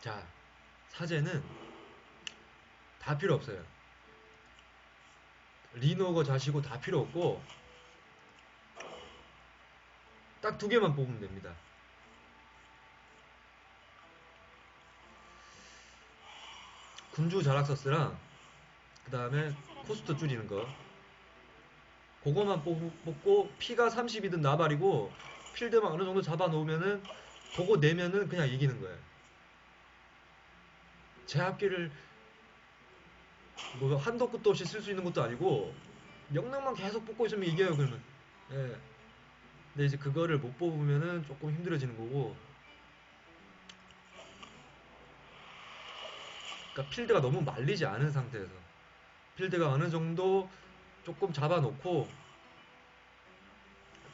자, 사제는 다 필요 없어요. 리노거 자시고 다 필요 없고 딱 두 개만 뽑으면 됩니다. 군주 자락서스랑 그 다음에 코스트 줄이는 거 그거만 뽑- 뽑고 피가 30이든 나발이고 필드만 어느 정도 잡아 놓으면은 그거 내면은 그냥 이기는 거예요. 제압기를 뭐 한도 끝도 없이 쓸 수 있는 것도 아니고 명령만 계속 뽑고 있으면 이겨요 그러면. 예. 근데 이제 그거를 못 뽑으면은 조금 힘들어지는 거고. 그러니까 필드가 너무 말리지 않은 상태에서 필드가 어느 정도 조금 잡아놓고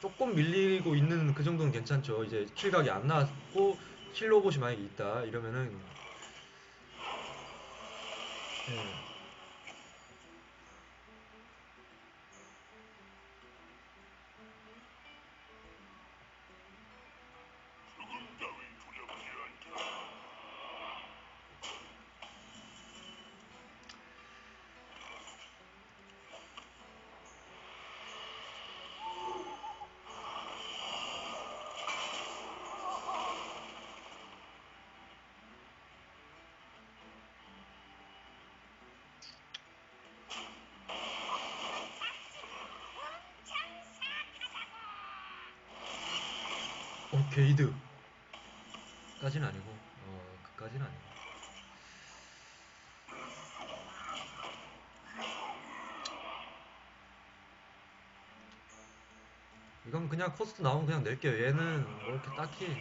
조금 밀리고 있는 그 정도는 괜찮죠. 이제 킬각이 안 나왔고 킬 로봇이 만약에 있다 이러면은 예. 어, 게이드. 까지는 아니고, 어, 그까지는 아니고. 이건 그냥 코스트 나오면 그냥 낼게요. 얘는 뭐 이렇게 딱히.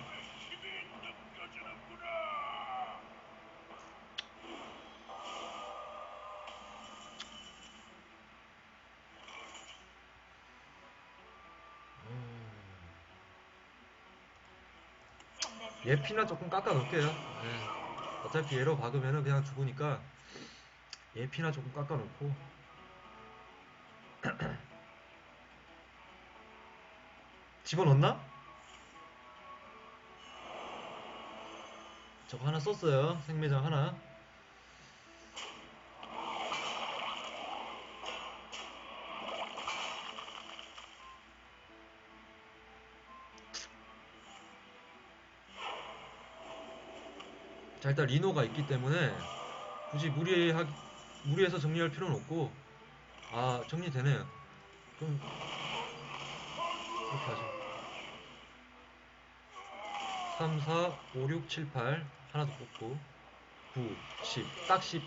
얘 피나 조금 깎아 놓을게요. 예. 어차피 얘로 박으면은 그냥 죽으니까 얘 피나 조금 깎아 놓고. 집어넣나? 저거 하나 썼어요. 생매장 하나. 자, 일단 리노가 있기 때문에 굳이 무리하, 무리해서 정리할 필요는 없고, 아, 정리되네요. 그럼, 이렇게 하죠. 3, 4, 5, 6, 7, 8. 하나 더 뽑고, 9, 10. 딱 10.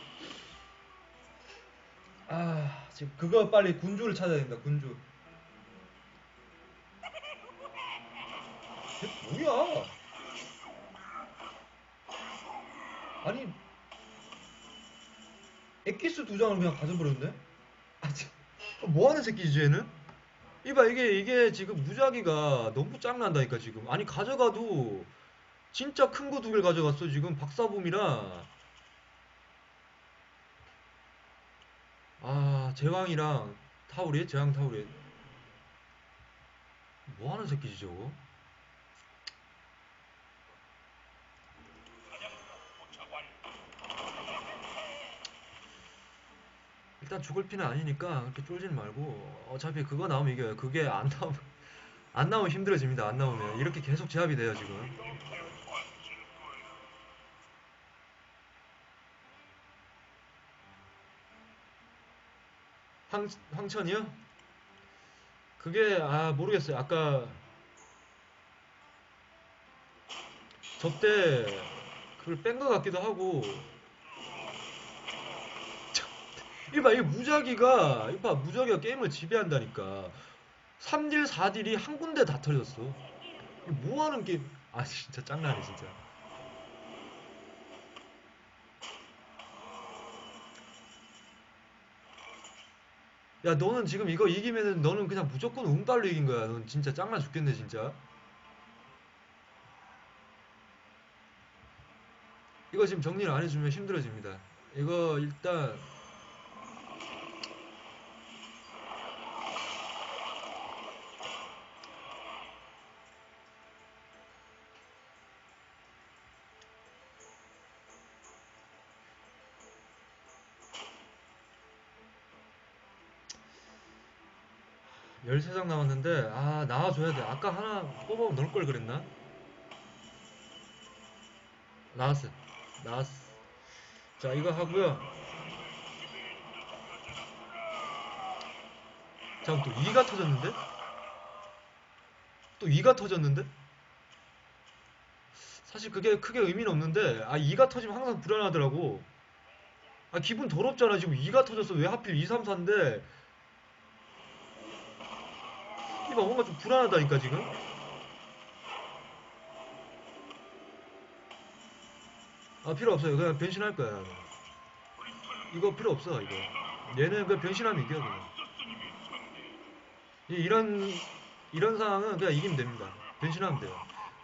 아, 지금 그거 빨리 군주를 찾아야 된다, 군주. 뭐야? 아니 엑기스 두 장을 그냥 가져버렸네? 아, 참. 뭐하는 새끼지 쟤는? 이봐 이게 이게 지금 무작위가 너무 짱난다니까 지금 아니 가져가도 진짜 큰 거 두 개를 가져갔어 지금 박사봄이랑 아 제왕이랑 타우리 제왕 타우리 뭐하는 새끼지 저거? 일단 죽을 피는 아니니까 그렇게 쫄지는 말고 어차피 그거 나오면 이겨요. 그게 안 나오면 안 나오면 힘들어집니다. 안 나오면 이렇게 계속 제압이 돼요 지금. 황 황천이요? 그게 아 모르겠어요. 아까 저때 그걸 뺀 것 같기도 하고 이봐, 이 무작위가, 이봐, 무작위가 게임을 지배한다니까. 3딜, 4딜이 한 군데 다 털렸어. 이게 뭐 하는 게임. 아, 진짜 짱나네, 진짜. 야, 너는 지금 이거 이기면은 너는 그냥 무조건 운빨로 이긴 거야. 넌 진짜 짱나 죽겠네, 진짜. 이거 지금 정리를 안 해주면 힘들어집니다. 이거 일단 13장 남았는데 아 나와줘야 돼 아까 하나 뽑아 넣을 걸 그랬나? 나왔어 나왔어 자 이거 하고요 잠깐 또 2가 터졌는데? 또 2가 터졌는데? 사실 그게 크게 의미는 없는데 아 2가 터지면 항상 불안하더라고 아 기분 더럽잖아 지금 2가 터졌어 왜 하필 2, 3, 4인데 이봐 뭔가 좀 불안하다니까 지금? 아 필요 없어요. 그냥 변신할 거야. 이거 필요 없어 이거. 얘는 그냥 변신하면 이겨 그냥. 이- 이런 이런 상황은 그냥 이기면 됩니다. 변신하면 돼요.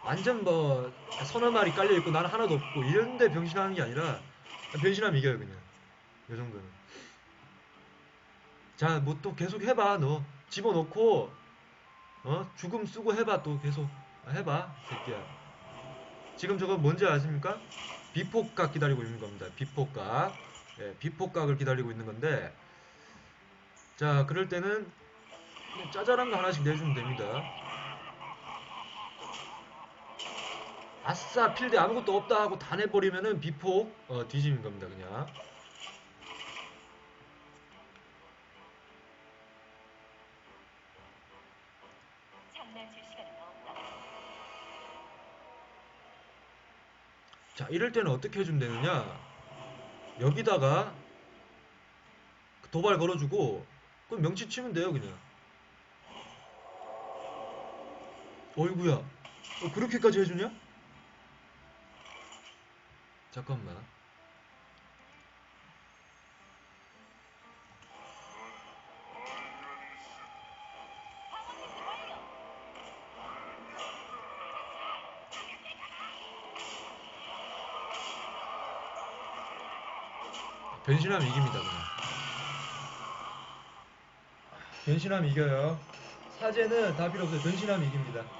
완전 뭐 서너 마리 깔려 있고 나는 하나도 없고 이런데 변신하는 게 아니라 변신하면 이겨요 그냥. 이 정도는. 자 뭐 또 계속 해봐 너. 집어넣고 어? 죽음 쓰고 해봐 또 계속. 아, 해봐 새끼야. 지금 저거 뭔지 아십니까? 비폭각 기다리고 있는 겁니다 비폭각. 예, 비폭각을 기다리고 있는 건데 자 그럴 때는 짜잘한 거 하나씩 내주면 됩니다. 아싸 필드 아무것도 없다 하고 다 내버리면은 비폭 어, 뒤지는 겁니다 그냥 자 이럴 때는 어떻게 해주면 되느냐? 여기다가 도발 걸어주고 그럼 명치 치면 돼요 그냥. 어이구야. 어, 그렇게까지 해주냐? 잠깐만 변신하면 이깁니다 그냥. 변신하면 이겨요. 사제는 다 필요 없어요. 변신하면 이깁니다